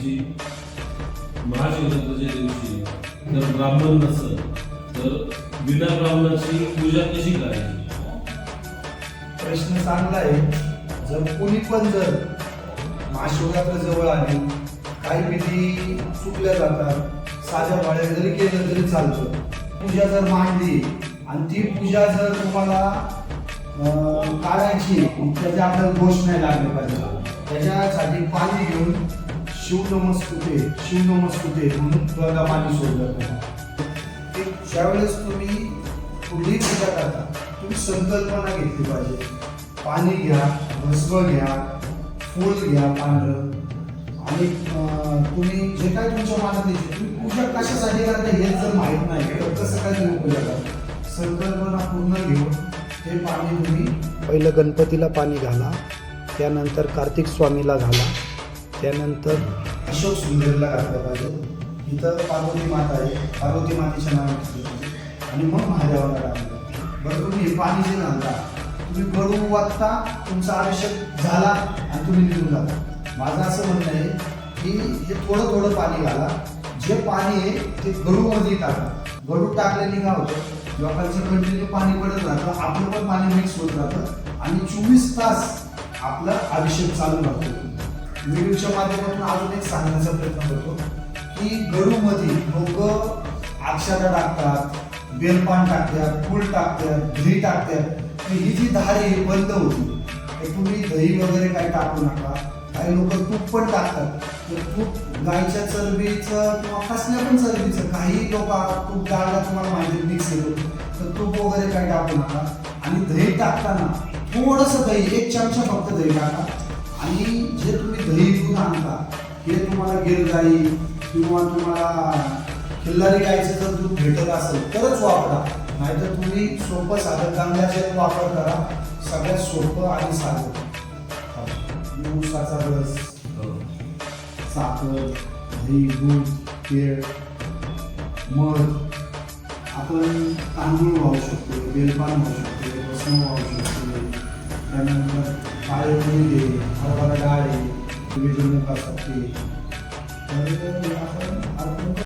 म्हणजे महाशिवरात्रीच्या दिवशी जर ब्राह्मण नसेल तर बिना ब्राह्मणाची पूजा कशी करायची? प्रश्न चांगला आहे. जर कोणी पण जर महाशिवरात्र जवळ आली काही विधी चुकल्या जातात साध्या पाड्या जरी केलं तरी चालतं. पूजा जर मांडली आणि ती पूजा जर तुम्हाला अं, काढायची त्याच्या आपल्याला दोष नाही लागले पाहिजे. त्याच्यासाठी पाणी घेऊन शिवनमस्कृते शिवनमस्कृते म्हणून बघा पाणी सोडलं जातं की ज्यावेळेस तुम्ही कुठली पूजा करता तुम्ही संकल्पना घेतली पाहिजे. पाणी घ्या भस्म घ्या फूल घ्या पांढरं. आणि तुम्ही जे काय तुमच्या मनात येते तुम्ही पूजा कशासाठी करता हे जर माहीत नाही तर कसं काय तुम्ही पूजा करता? संकल्पना पूर्ण घेऊन ते पाणी तुम्ही पहिलं गणपतीला पाणी घाला त्यानंतर कार्तिक स्वामीला घाला. त्यानंतर अशोक सुंदरला घातलं पाहिजे. इथं पार्वती माता आहे. पार्वती मातेच्या नावाने आणि मग महादेवाला घातलं बरं तुम्ही हे पाणी जे घालता तुम्ही गळू वाचता तुमचं आयुष्य झाला आणि तुम्ही निघून जाता माझं असं म्हणणं आहे की हे थोडं थोडं पाणी घाला. जे पाणी आहे ते गळूमध्ये टाका. गळू टाकल्याने काय होतं? लोकांचं कंटिन्यू पाणी पडत राहतं आपलं पण पाणी मिक्स होत राहतं आणि चोवीस तास आपला अभिषेक चालू राहतो. व्हिडिओच्या माध्यमातून अजून एक सांगण्याचा प्रयत्न करतो की गरूमध्ये लोक अक्षता टाकतात बेलपान टाकतात फूल टाकतात घरी टाकतात. तर ही जी धार आहे बंद होती तर तुम्ही दही वगैरे काय टाकू नका. काही लोक तूप पण टाकतात. तर तूप गायच्या चरबीचं किंवा कसल्या पण चरबीचं काही लोक तूप डाळला तुम्हाला माहिती मिक्स येतो तर तूप वगैरे काय टाकू नका. आणि दही टाकताना थोडंसं दही एक चमचा फक्त दही टाका. आणि जे तुम्ही दही दूध आणता हे तुम्हाला गिरगाई किंवा तुम्हाला खिल्लारी गाईचं जर दूध भेटत असेल तरच वापरा. नाहीतर तुम्ही सोपं साधं गांजाचे वापर करा. सगळ्यात सोपं आणि साधं. ऊसाचा रस साखर दही दूध केळ मध. आपण तांदूळ वाहू शकतो बेलपान वाहू शकतो रसम वाहू शकतो. त्यानंतर काळे पोळी हरभरा डाळे आहे विजय मुखासाठी तर आपण